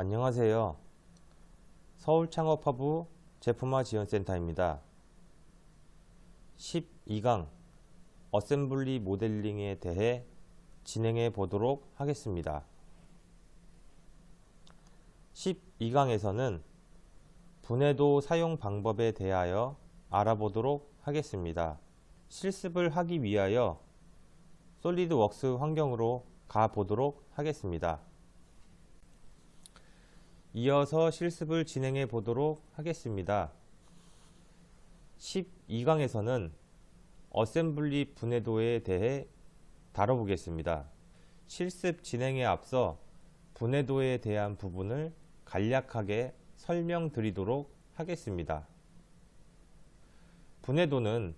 안녕하세요. 서울창업허브 제품화 지원센터입니다. 12강 어셈블리 모델링에 대해 진행해 보도록 하겠습니다. 12강에서는 분해도 사용 방법에 대하여 알아보도록 하겠습니다. 실습을 하기 위하여 솔리드웍스 환경으로 가보도록 하겠습니다. 이어서 실습을 진행해 보도록 하겠습니다. 12강에서는 어셈블리 분해도에 대해 다뤄보겠습니다. 실습 진행에 앞서 분해도에 대한 부분을 간략하게 설명드리도록 하겠습니다. 분해도는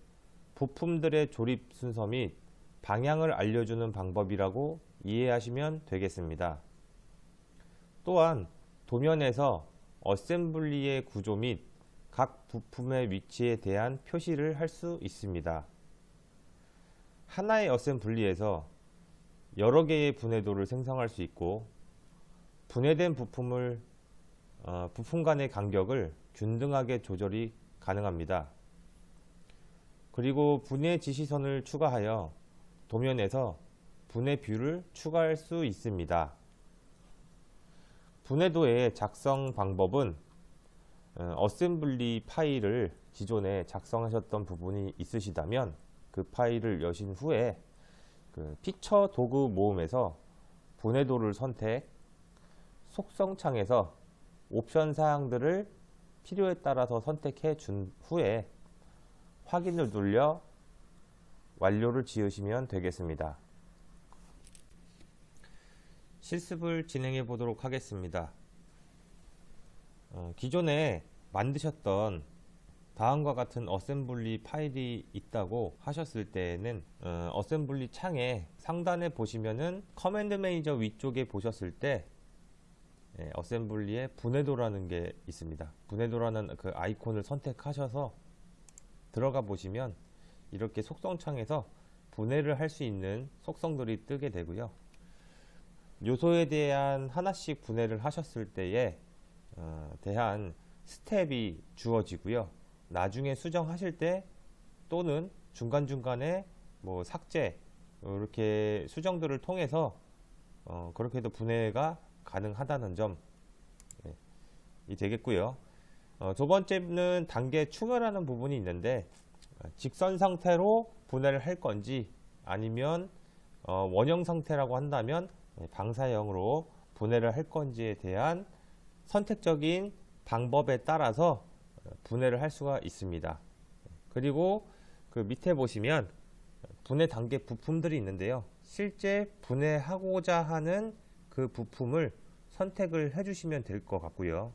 부품들의 조립 순서 및 방향을 알려주는 방법이라고 이해하시면 되겠습니다. 또한 도면에서 어셈블리의 구조 및 각 부품의 위치에 대한 표시를 할 수 있습니다. 하나의 어셈블리에서 여러 개의 분해도를 생성할 수 있고 분해된 부품을 어, 부품 간의 간격을 균등하게 조절이 가능합니다. 그리고 분해 지시선을 추가하여 도면에서 분해 뷰를 추가할 수 있습니다. 분해도의 작성 방법은 어, 어셈블리 파일을 기존에 작성하셨던 부분이 있으시다면 그 파일을 여신 후에 그 픽처 도구 모음에서 분해도를 선택, 속성창에서 옵션 사항들을 필요에 따라서 선택해 준 후에 확인을 눌려 완료를 지으시면 되겠습니다. 실습을 진행해 보도록 하겠습니다. 어, 기존에 만드셨던 다음과 같은 어셈블리 파일이 있다고 하셨을 때에는 어, 셈블리 창에 상단에 보시면은 커맨드 매니저 위쪽에 보셨을 때 예, 어셈블리의 분해도라는 게 있습니다. 분해도라는 그 아이콘을 선택하셔서 들어가 보시면 이렇게 속성창에서 분해를 할 수 있는 속성들이 뜨게 되고요. 요소에 대한 하나씩 분해를 하셨을 때에 어, 대한 스텝이 주어지고요. 나중에 수정하실 때 또는 중간중간에 뭐 삭제 이렇게 수정들을 통해서 어, 그렇게 해도 분해가 가능하다는 점이 되겠고요. 어, 두 번째는 단계 충혈하는 부분이 있는데 어, 직선 상태로 분해를 할 건지 아니면 어, 원형 상태라고 한다면 예, 방사형으로 분해를 할 건지에 대한 선택적인 방법에 따라서 어, 분해를 할 수가 있습니다. 그리고 그 밑에 보시면 분해 단계 부품들이 있는데요. 실제 분해하고자 하는 그 부품을 선택을 해주시면 될 것 같고요.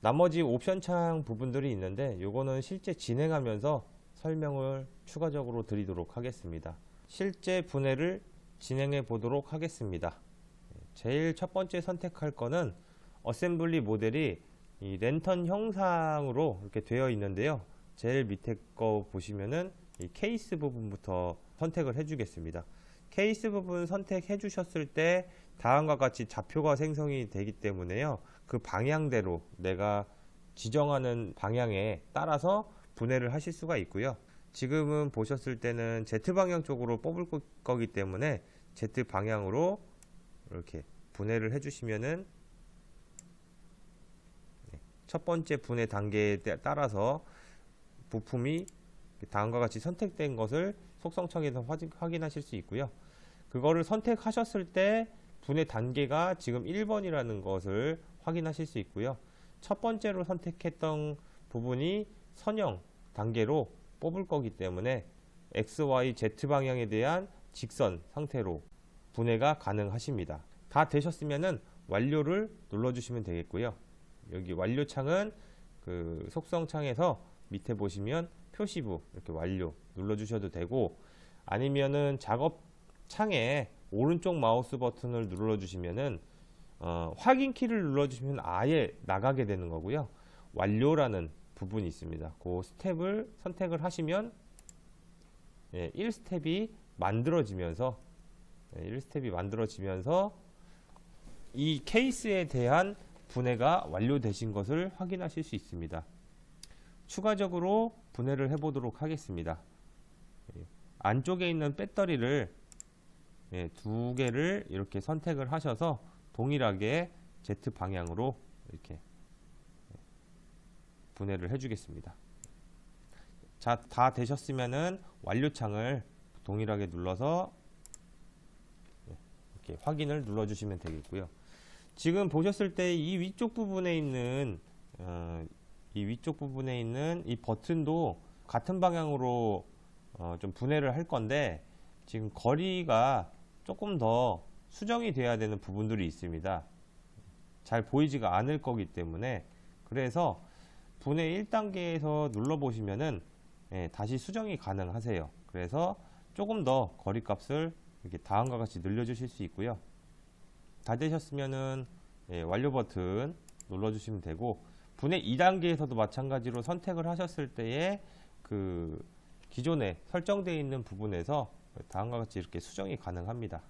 나머지 옵션 창 부분들이 있는데 요거는 실제 진행하면서 설명을 추가적으로 드리도록 하겠습니다. 실제 분해를 진행해 보도록 하겠습니다. 제일 첫 번째 선택할 거는 어셈블리 모델이 이 랜턴 형상으로 이렇게 되어 있는데요. 제일 밑에 거 보시면은 이 케이스 부분부터 선택을 해주겠습니다. 케이스 부분 선택해 주셨을 때 다음과 같이 좌표가 생성이 되기 때문에요. 그 방향대로 내가 지정하는 방향에 따라서 분해를 하실 수가 있고요. 지금은 보셨을 때는 Z 방향 쪽으로 뽑을 거- 거기 때문에 Z 방향으로 이렇게 분해를 해주시면은 네, 첫 번째 분해 단계에 따- 따라서 부품이 다음과 같이 선택된 것을 속성창에서 확인- 확인하실 수 있고요. 그거를 선택하셨을 때 분해 단계가 지금 1번이라는 것을 확인하실 수 있고요. 첫 번째로 선택했던 부분이 선형 단계로 뽑을 거기 때문에 X, Y, Z 방향에 대한 직선 상태로 분해가 가능하십니다. 다 되셨으면은 완료를 눌러주시면 되겠고요. 여기 완료 창은 그 속성 창에서 밑에 보시면 표시부 이렇게 완료 눌러주셔도 되고 아니면은 작업 창에 오른쪽 마우스 버튼을 눌러주시면은 어, 확인 키를 눌러주시면 아예 나가게 되는 거고요. 완료라는 부분이 있습니다. 그 스텝을 선택을 하시면 예, 1스텝이 만들어지면서 예, 1스텝이 만들어지면서 이 케이스에 대한 분해가 완료되신 것을 확인하실 수 있습니다. 추가적으로 분해를 해보도록 하겠습니다. 예, 안쪽에 있는 배터리를 예, 두 개를 이렇게 선택을 하셔서 동일하게 Z 방향으로 이렇게 예, 분해를 해주겠습니다. 자, 다 되셨으면은 완료창을 동일하게 눌러서 예, 이렇게 확인을 눌러주시면 되겠고요. 지금 보셨을 때 이 위쪽 부분에 있는 어, 이 위쪽 부분에 있는 이 버튼도 같은 방향으로 어, 좀 분해를 할 건데 지금 거리가 조금 더 수정이 돼야 되는 부분들이 있습니다. 잘 보이지가 않을 거기 때문에 그래서 분해 1단계에서 눌러 보시면은 예, 다시 수정이 가능하세요. 그래서 조금 더 거리 값을 이렇게 다음과 같이 늘려 주실 수 있고요. 다 되셨으면은 예, 완료 버튼 눌러 주시면 되고 분해 2단계에서도 마찬가지로 선택을 하셨을 때에 그 기존에 설정되어 있는 부분에서 다음과 같이 이렇게 수정이 가능합니다.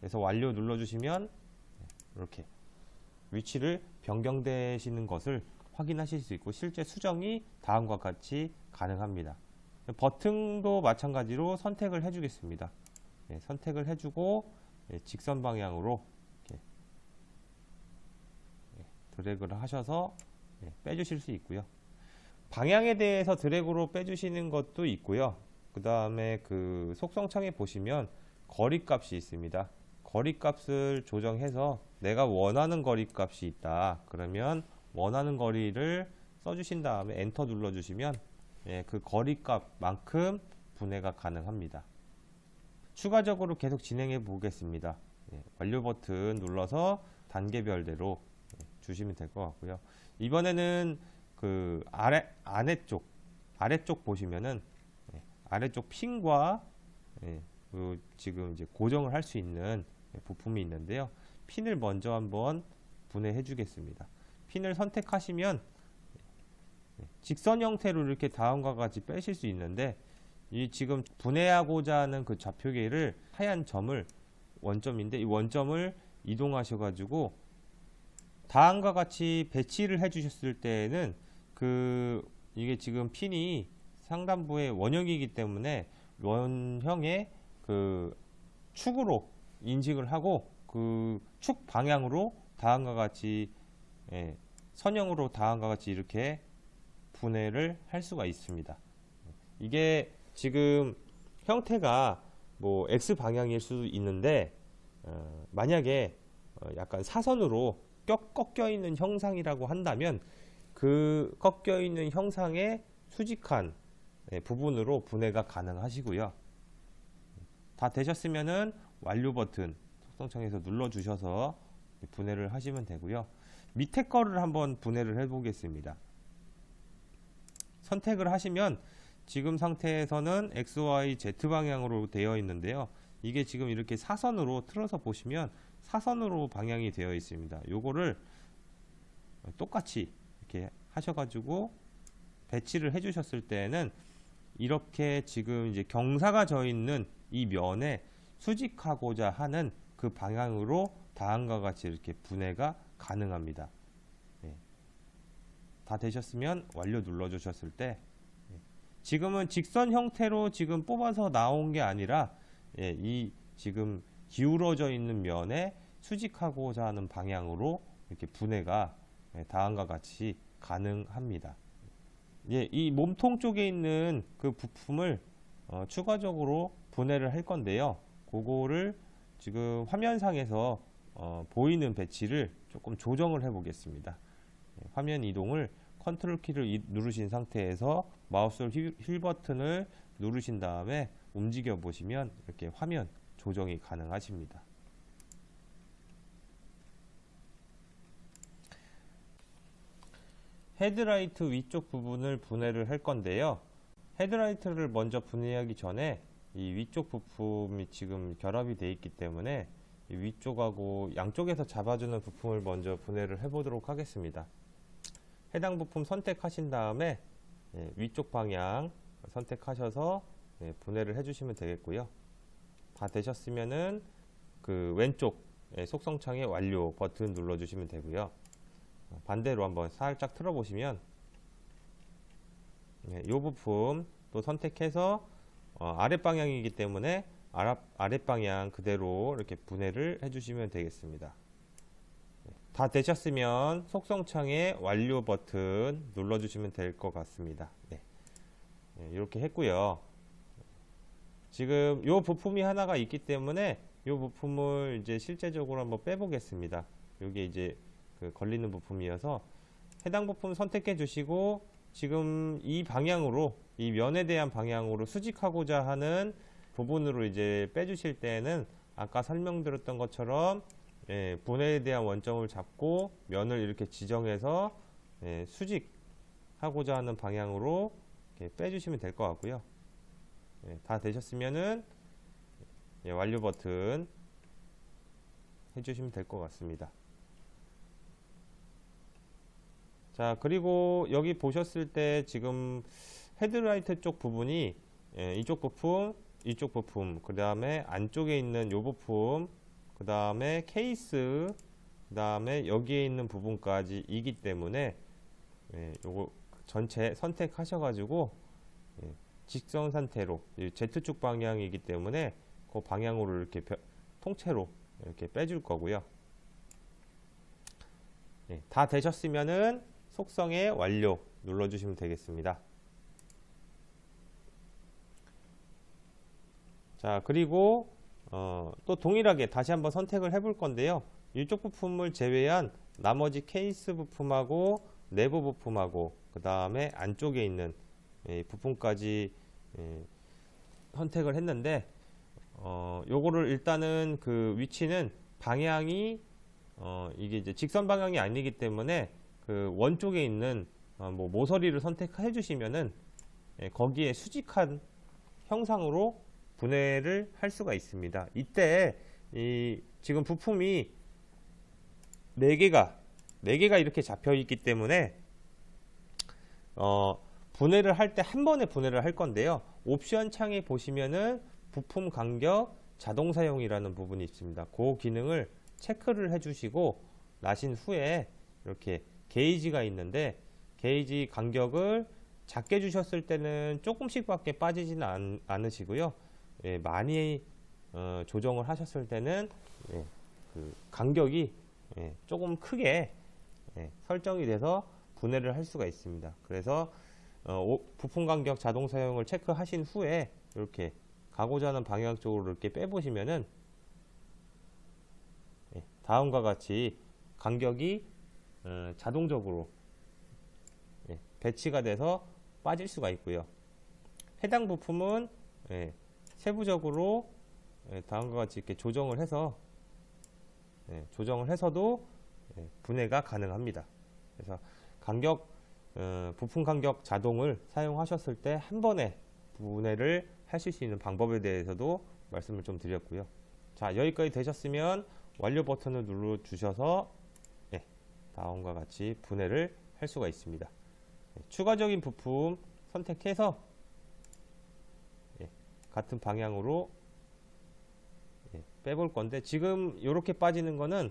그래서 완료 눌러주시면 이렇게 위치를 변경되시는 것을 확인하실 수 있고 실제 수정이 다음과 같이 가능합니다. 버튼도 마찬가지로 선택을 해주겠습니다. 네, 선택을 해주고 네, 직선 방향으로 네, 드래그를 하셔서 네, 빼주실 수 있고요. 방향에 대해서 드래그로 빼주시는 것도 있고요. 그 다음에 그 속성창에 보시면 거리 값이 있습니다. 거리 값을 조정해서 내가 원하는 거리 값이 있다. 그러면 원하는 거리를 써주신 다음에 엔터 눌러주시면 예, 그 거리 값만큼 분해가 가능합니다. 추가적으로 계속 진행해 보겠습니다. 예, 완료 버튼 눌러서 단계별대로 예, 주시면 될 것 같고요. 이번에는 그 아래 아래쪽 아래쪽 보시면은 예, 아래쪽 핀과 예, 그 지금 이제 고정을 할 수 있는 부품이 있는데요. 핀을 먼저 한번 분해해 주겠습니다. 핀을 선택하시면 예, 직선 형태로 이렇게 다음과 같이 빼실 수 있는데 이 지금 분해하고자 하는 그 좌표계를 하얀 점을 원점인데 이 원점을 이동하셔 가지고 다음과 같이 배치를 해 주셨을 때에는 그 이게 지금 핀이 상단부의 원형이기 때문에 원형의 그 축으로 인식을 하고 그 축 방향으로 다음과 같이 예, 선형으로 다음과 같이 이렇게 분해를 할 수가 있습니다. 이게 지금 형태가 뭐 X 방향일 수도 있는데 어, 만약에 어, 약간 사선으로 꺾, 꺾여 있는 형상이라고 한다면 그 꺾여 있는 형상의 수직한 예, 부분으로 분해가 가능하시고요. 다 되셨으면은 완료 버튼 속성창에서 눌러 주셔서 분해를 하시면 되고요. 밑에 거를 한번 분해를 해 보겠습니다. 선택을 하시면 지금 상태에서는 XY Z 방향으로 되어 있는데요. 이게 지금 이렇게 사선으로 틀어서 보시면 사선으로 방향이 되어 있습니다. 요거를 똑같이 이렇게 하셔가지고 배치를 해주셨을 때는 이렇게 지금 이제 경사가 져 있는 이 면에 수직하고자 하는 그 방향으로 다음과 같이 이렇게 분해가 가능합니다. 예. 다 되셨으면 완료 눌러 주셨을 때 예. 지금은 직선 형태로 지금 뽑아서 나온 게 아니라 예, 이 지금 기울어져 있는 면에 수직하고자 하는 방향으로 이렇게 분해가 예, 다음과 같이 가능합니다. 예, 이 몸통 쪽에 있는 그 부품을 어, 추가적으로 분해를 할 건데요. 그거를 지금 화면상에서 어, 보이는 배치를 조금 조정을 해 보겠습니다. 예, 화면 이동을 컨트롤 키를 이, 누르신 상태에서 마우스 휠, 휠 버튼을 누르신 다음에 움직여 보시면 이렇게 화면 조정이 가능하십니다. 헤드라이트 위쪽 부분을 분해를 할 건데요. 헤드라이트를 먼저 분해하기 전에 이 위쪽 부품이 지금 결합이 되어 있기 때문에 이 위쪽하고 양쪽에서 잡아주는 부품을 먼저 분해를 해보도록 하겠습니다. 해당 부품 선택하신 다음에 예, 위쪽 방향 선택하셔서 예, 분해를 해주시면 되겠고요. 다 되셨으면은 그 왼쪽 예, 속성창에 완료 버튼 눌러주시면 되고요. 어, 반대로 한번 살짝 틀어보시면 이 부품 또 선택해서 어, 아랫 방향이기 때문에 아랫, 아랫 방향 그대로 이렇게 분해를 해주시면 되겠습니다. 네, 다 되셨으면 속성창에 완료 버튼 눌러주시면 될 것 같습니다. 네. 네, 이렇게 했고요. 지금 요 부품이 하나가 있기 때문에 요 부품을 이제 실제적으로 한번 빼보겠습니다. 요게 이제 그 걸리는 부품이어서 해당 부품 선택해 주시고 지금 이 방향으로 이 면에 대한 방향으로 수직하고자 하는 부분으로 이제 빼주실 때는 아까 설명드렸던 것처럼 예, 분해에 대한 원점을 잡고 면을 이렇게 지정해서 예, 수직하고자 하는 방향으로 빼주시면 될 것 같고요. 예, 다 되셨으면은 예, 완료 버튼 해주시면 될 것 같습니다. 자 그리고 여기 보셨을 때 지금 헤드라이트 쪽 부분이 예, 이쪽 부품 이쪽 부품 그 다음에 안쪽에 있는 요 부품 그 다음에 케이스 그 다음에 여기에 있는 부분까지 이기 때문에 예, 요거 전체 선택하셔 가지고 예, 직선 상태로 이 Z축 방향이기 때문에 그 방향으로 이렇게 벼- 통째로 이렇게 빼줄 거고요. 예, 다 되셨으면은 속성에 완료 눌러주시면 되겠습니다. 자 그리고 어, 또 동일하게 다시 한번 선택을 해볼 건데요. 이쪽 부품을 제외한 나머지 케이스 부품하고 내부 부품하고 그 다음에 안쪽에 있는 이 부품까지 예, 선택을 했는데 어, 요거를 일단은 그 위치는 방향이 어, 이게 이제 직선 방향이 아니기 때문에 그 원 쪽에 있는 어, 뭐 모서리를 선택해 주시면은 예, 거기에 수직한 형상으로 분해를 할 수가 있습니다. 이때 이 지금 부품이 네 개가 네 개가 이렇게 잡혀 있기 때문에 어, 분해를 할 때 한 번에 분해를 할 건데요. 옵션 창에 보시면은 부품 간격 자동 사용이라는 부분이 있습니다. 그 기능을 체크를 해주시고 나신 후에 이렇게 게이지가 있는데 게이지 간격을 작게 주셨을 때는 조금씩밖에 빠지지는 않, 않으시고요. 예, 많이 어, 조정을 하셨을 때는 예, 그 간격이 예, 조금 크게 예, 설정이 돼서 분해를 할 수가 있습니다. 그래서 어, 오- 부품 간격 자동 사용을 체크하신 후에 이렇게 가고자 하는 방향 쪽으로 이렇게 빼보시면은 예, 다음과 같이 간격이 어, 자동적으로 예, 배치가 돼서 빠질 수가 있고요. 해당 부품은 예, 세부적으로 예, 다음과 같이 이렇게 조정을 해서 예, 조정을 해서도 예, 분해가 가능합니다. 그래서 간격 어, 부품 간격 자동을 사용하셨을 때 한 번에 분해를 하실 수 있는 방법에 대해서도 말씀을 좀 드렸고요. 자 여기까지 되셨으면 완료 버튼을 눌러 주셔서 예, 다음과 같이 분해를 할 수가 있습니다. 예, 추가적인 부품 선택해서 예, 같은 방향으로 예, 빼볼 건데 지금 이렇게 빠지는 거는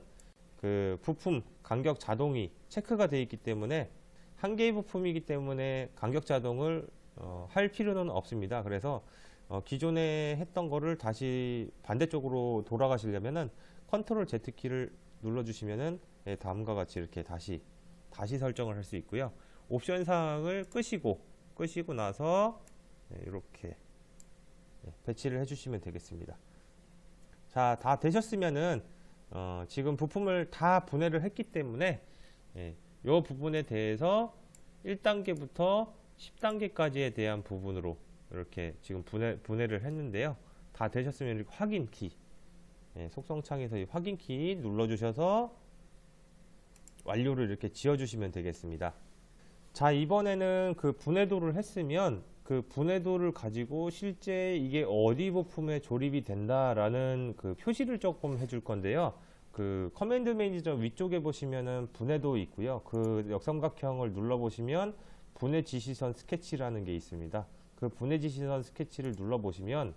그 부품 간격 자동이 체크가 되어 있기 때문에 한 개의 부품이기 때문에 간격 자동을 어, 할 필요는 없습니다. 그래서 어, 기존에 했던 거를 다시 반대쪽으로 돌아가시려면은 컨트롤 Z 키를 눌러주시면은 예, 다음과 같이 이렇게 다시 다시 설정을 할 수 있고요. 옵션 사항을 끄시고 끄시고 나서 예, 이렇게 예, 배치를 해주시면 되겠습니다. 자, 다 되셨으면은 어, 지금 부품을 다 분해를 했기 때문에 예, 이 부분에 대해서 1단계부터 10단계까지에 대한 부분으로 이렇게 지금 분해, 분해를 했는데요. 다 되셨으면 이렇게 확인 키, 예, 속성창에서 이 확인 키 눌러주셔서 완료를 이렇게 지어주시면 되겠습니다. 자, 이번에는 그 분해도를 했으면 그 분해도를 가지고 실제 이게 어디 부품에 조립이 된다라는 그 표시를 조금 해줄 건데요. 그 커맨드 매니저 위쪽에 보시면은 분해도 있고요. 그 역삼각형을 눌러 보시면 분해 지시선 스케치라는 게 있습니다. 그 분해 지시선 스케치를 눌러 보시면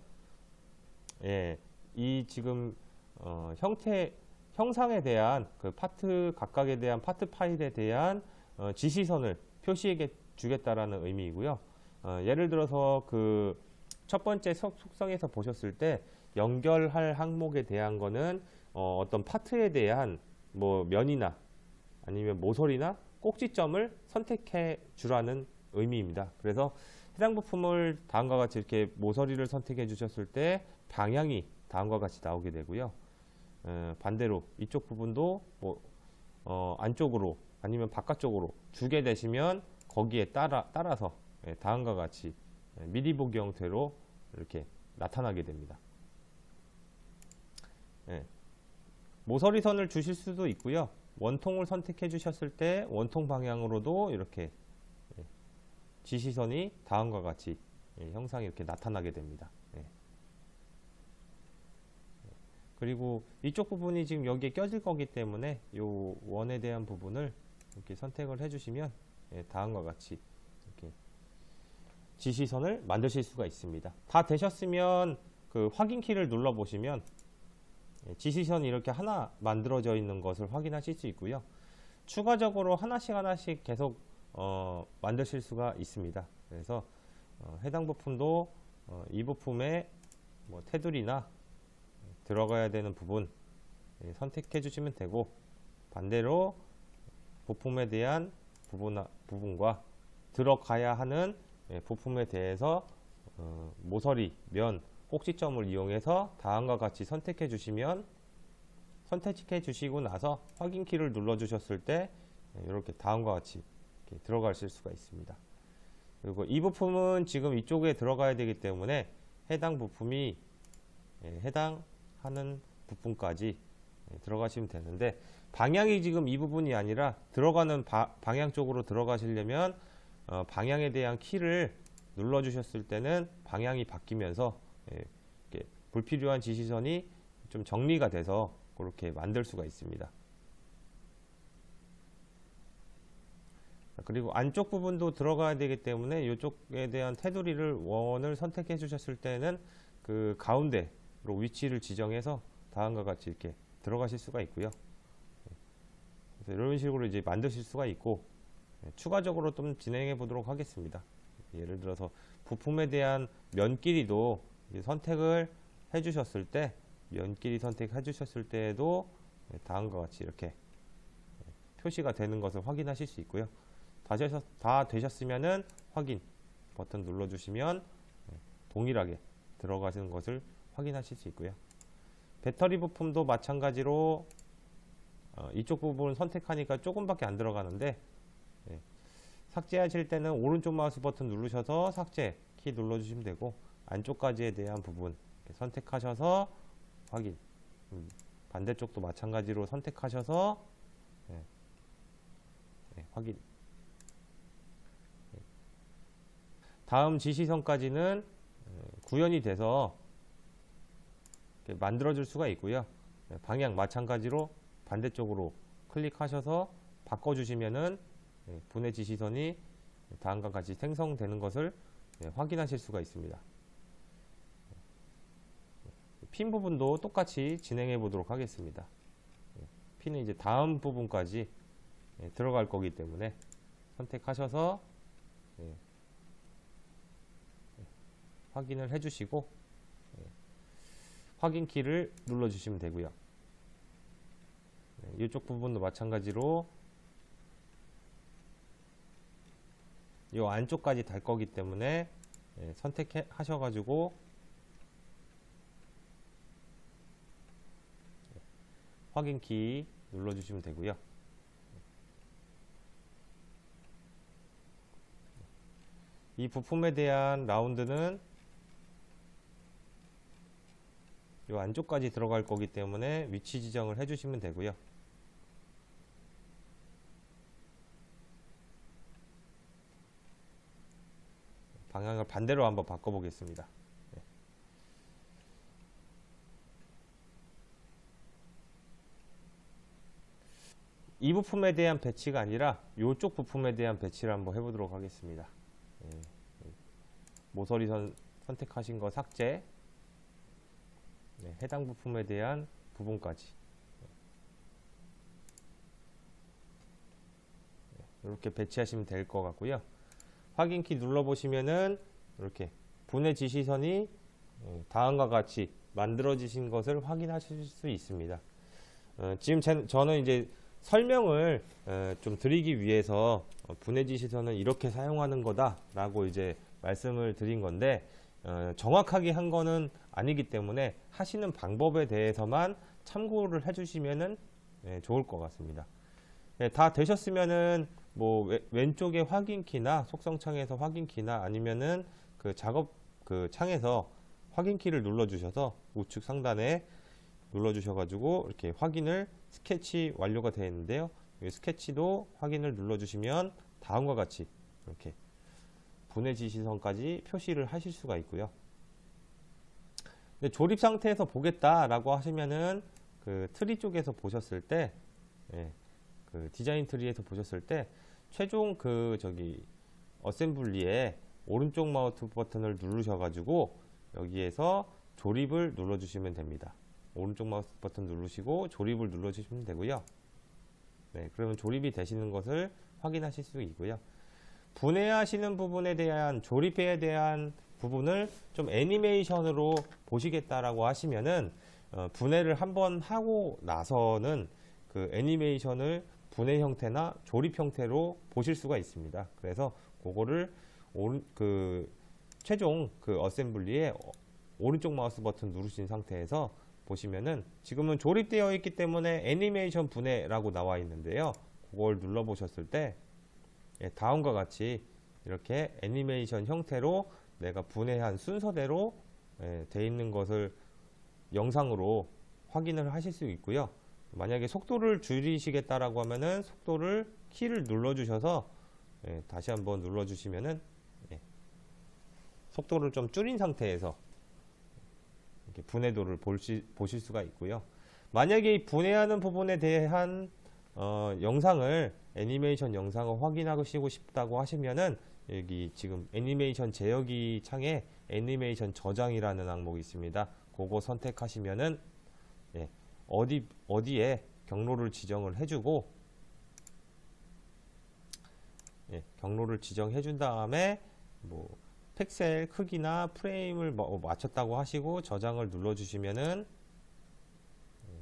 예, 이 지금 어, 형태 형상에 대한 그 파트 각각에 대한 파트 파일에 대한 어, 지시선을 표시해 주겠다라는 의미이고요. 어, 예를 들어서 그 첫 번째 속- 속성에서 보셨을 때 연결할 항목에 대한 거는 어, 어떤 파트에 대한 뭐 면이나 아니면 모서리나 꼭지점을 선택해 주라는 의미입니다. 그래서 해당 부품을 다음과 같이 이렇게 모서리를 선택해 주셨을 때 방향이 다음과 같이 나오게 되고요. 어, 반대로 이쪽 부분도 뭐 어, 안쪽으로 아니면 바깥쪽으로 주게 되시면 거기에 따라 따라서 예, 다음과 같이 예, 미리 보기 형태로 이렇게 나타나게 됩니다. 예. 모서리 선을 주실 수도 있고요. 원통을 선택해 주셨을 때 원통 방향으로도 이렇게 예, 지시선이 다음과 같이 예, 형상이 이렇게 나타나게 됩니다. 예. 그리고 이쪽 부분이 지금 여기에 껴질 거기 때문에 이 원에 대한 부분을 이렇게 선택을 해주시면 예, 다음과 같이 지시선을 만드실 수가 있습니다. 다 되셨으면 그 확인 키를 눌러 보시면 예, 지시선이 이렇게 하나 만들어져 있는 것을 확인하실 수 있고요. 추가적으로 하나씩 하나씩 계속 어, 만드실 수가 있습니다. 그래서 어, 해당 부품도 어, 이 부품의 뭐 테두리나 들어가야 되는 부분 예, 선택해 주시면 되고 반대로 부품에 대한 부분, 부분과 들어가야 하는 예, 부품에 대해서 어, 모서리, 면, 꼭지점을 이용해서 다음과 같이 선택해 주시면 선택해 주시고 나서 확인 키를 눌러 주셨을 때 예, 이렇게 다음과 같이 이렇게 들어가실 수가 있습니다. 그리고 이 부품은 지금 이쪽에 들어가야 되기 때문에 해당 부품이 예, 해당하는 부분까지 예, 들어가시면 되는데 방향이 지금 이 부분이 아니라 들어가는 바- 방향 쪽으로 들어가시려면 어, 방향에 대한 키를 눌러 주셨을 때는 방향이 바뀌면서 예, 이렇게 불필요한 지시선이 좀 정리가 돼서 그렇게 만들 수가 있습니다. 자, 그리고 안쪽 부분도 들어가야 되기 때문에 이쪽에 대한 테두리를 원을 선택해 주셨을 때는 그 가운데로 위치를 지정해서 다음과 같이 이렇게 들어가실 수가 있고요. 그래서 이런 식으로 이제 만드실 수가 있고 예, 추가적으로 좀 진행해 보도록 하겠습니다. 예를 들어서 부품에 대한 면끼리도 선택을 해 주셨을 때 면끼리 선택해 주셨을 때에도 예, 다음과 같이 이렇게 예, 표시가 되는 것을 확인하실 수 있고요. 다, 되셨, 다 되셨으면은 확인 버튼 눌러 주시면 예, 동일하게 들어가시는 것을 확인하실 수 있고요. 배터리 부품도 마찬가지로 어, 이쪽 부분을 선택하니까 조금밖에 안 들어가는데 예, 삭제하실 때는 오른쪽 마우스 버튼 누르셔서 삭제 키 눌러주시면 되고 안쪽까지에 대한 부분 선택하셔서 확인. 음, 반대쪽도 마찬가지로 선택하셔서 예, 예, 확인. 예. 다음 지시선까지는 예, 구현이 돼서 만들어줄 수가 있고요. 예, 방향 마찬가지로 반대쪽으로 클릭하셔서 바꿔주시면은 예, 분해 지시선이 다음과 같이 생성되는 것을 예, 확인하실 수가 있습니다. 예, 핀 부분도 똑같이 진행해 보도록 하겠습니다. 예, 핀은 이제 다음 부분까지 예, 들어갈 거기 때문에 선택하셔서 예, 예, 확인을 해주시고 예, 확인 키를 눌러주시면 되고요. 네, 이쪽 부분도 마찬가지로 이 안쪽까지 달 거기 때문에 예, 선택해 하셔가지고 예, 확인 키 눌러주시면 되고요. 이 부품에 대한 라운드는 이 안쪽까지 들어갈 거기 때문에 위치 지정을 해주시면 되고요. 방향을 반대로 한번 바꿔보겠습니다. 예. 이 부품에 대한 배치가 아니라 이쪽 부품에 대한 배치를 한번 해보도록 하겠습니다. 예. 모서리선 선택하신 거 삭제 예, 해당 부품에 대한 부분까지 이렇게 배치하시면 될 것 같고요. 확인키 눌러보시면은 이렇게 분해 지시선이 어, 다음과 같이 만들어지신 것을 확인하실 수 있습니다. 어, 지금 제- 저는 이제 설명을 어, 좀 드리기 위해서 어, 분해 지시선은 이렇게 사용하는 거다라고 이제 말씀을 드린 건데 어, 정확하게 한 거는 아니기 때문에 하시는 방법에 대해서만 참고를 해주시면은 예, 좋을 것 같습니다. 예, 다 되셨으면은 뭐 왼- 왼쪽에 확인키나 속성창에서 확인키나 아니면은 그 작업 그 창에서 확인키를 눌러주셔서 우측 상단에 눌러주셔가지고 이렇게 확인을 스케치 완료가 되어 있는데요. 이 스케치도 확인을 눌러주시면 다음과 같이 이렇게 분해 지시선까지 표시를 하실 수가 있고요. 조립 상태에서 보겠다라고 하시면은 그 트리 쪽에서 보셨을 때, 예, 그 디자인 트리에서 보셨을 때 최종 그 저기 어셈블리에 오른쪽 마우스 버튼을 누르셔가지고 여기에서 조립을 눌러주시면 됩니다. 오른쪽 마우스 버튼 누르시고 조립을 눌러주시면 되고요. 네, 그러면 조립이 되시는 것을 확인하실 수 있고요. 분해하시는 부분에 대한 조립에 대한 부분을 좀 애니메이션으로 보시겠다라고 하시면은 어, 분해를 한번 하고 나서는 그 애니메이션을 분해 형태나 조립 형태로 보실 수가 있습니다. 그래서 그거를 오른 그 최종 그 어셈블리에 어- 오른쪽 마우스 버튼 누르신 상태에서 보시면은 지금은 조립되어 있기 때문에 애니메이션 분해라고 나와 있는데요. 그걸 눌러 보셨을 때 예, 다음과 같이 이렇게 애니메이션 형태로 내가 분해한 순서대로 예, 돼 있는 것을 영상으로 확인을 하실 수 있고요. 만약에 속도를 줄이시겠다라고 하면은 속도를 키를 눌러 주셔서 예, 다시 한번 눌러 주시면은 예, 속도를 좀 줄인 상태에서 이렇게 분해도를 볼시, 보실 수가 있고요. 만약에 이 분해하는 부분에 대한 어, 영상을 애니메이션 영상을 확인하시고 싶다고 하시면은 여기 지금 애니메이션 제어기 창에 애니메이션 저장이라는 항목이 있습니다. 그거 선택하시면은 예, 어디 어디에 경로를 지정을 해주고 예, 경로를 지정해 준 다음에 뭐 픽셀 크기나 프레임을 뭐 맞췄다고 하시고 저장을 눌러 주시면은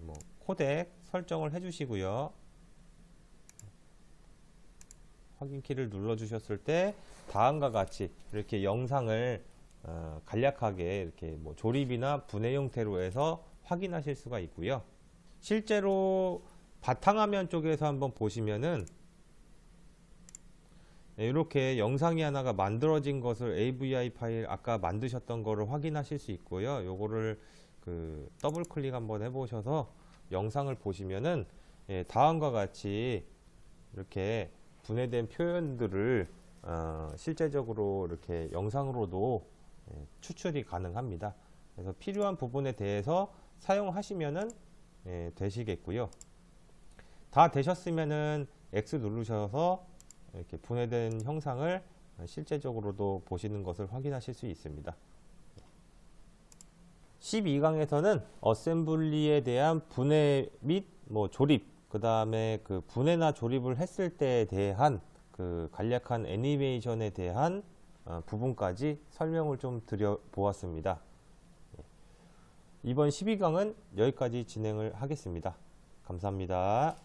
뭐 코덱 설정을 해 주시고요. 확인키를 눌러 주셨을 때 다음과 같이 이렇게 영상을 어, 간략하게 이렇게 뭐 조립이나 분해 형태로 해서 확인하실 수가 있고요. 실제로 바탕화면 쪽에서 한번 보시면은 네, 이렇게 영상이 하나가 만들어진 것을 AVI 파일 아까 만드셨던 거를 확인하실 수 있고요. 요거를 그 더블 클릭 한번 해보셔서 영상을 보시면은 예, 다음과 같이 이렇게 분해된 표현들을 어, 실제적으로 이렇게 영상으로도 예, 추출이 가능합니다. 그래서 필요한 부분에 대해서 사용하시면은 예, 되시겠고요. 다 되셨으면은 X 누르셔서 이렇게 분해된 형상을 실제적으로도 보시는 것을 확인하실 수 있습니다. 12강에서는 어셈블리에 대한 분해 및 뭐 조립, 그 다음에 그 분해나 조립을 했을 때에 대한 그 간략한 애니메이션에 대한 어, 부분까지 설명을 좀 드려 보았습니다. 이번 12강은 여기까지 진행을 하겠습니다. 감사합니다.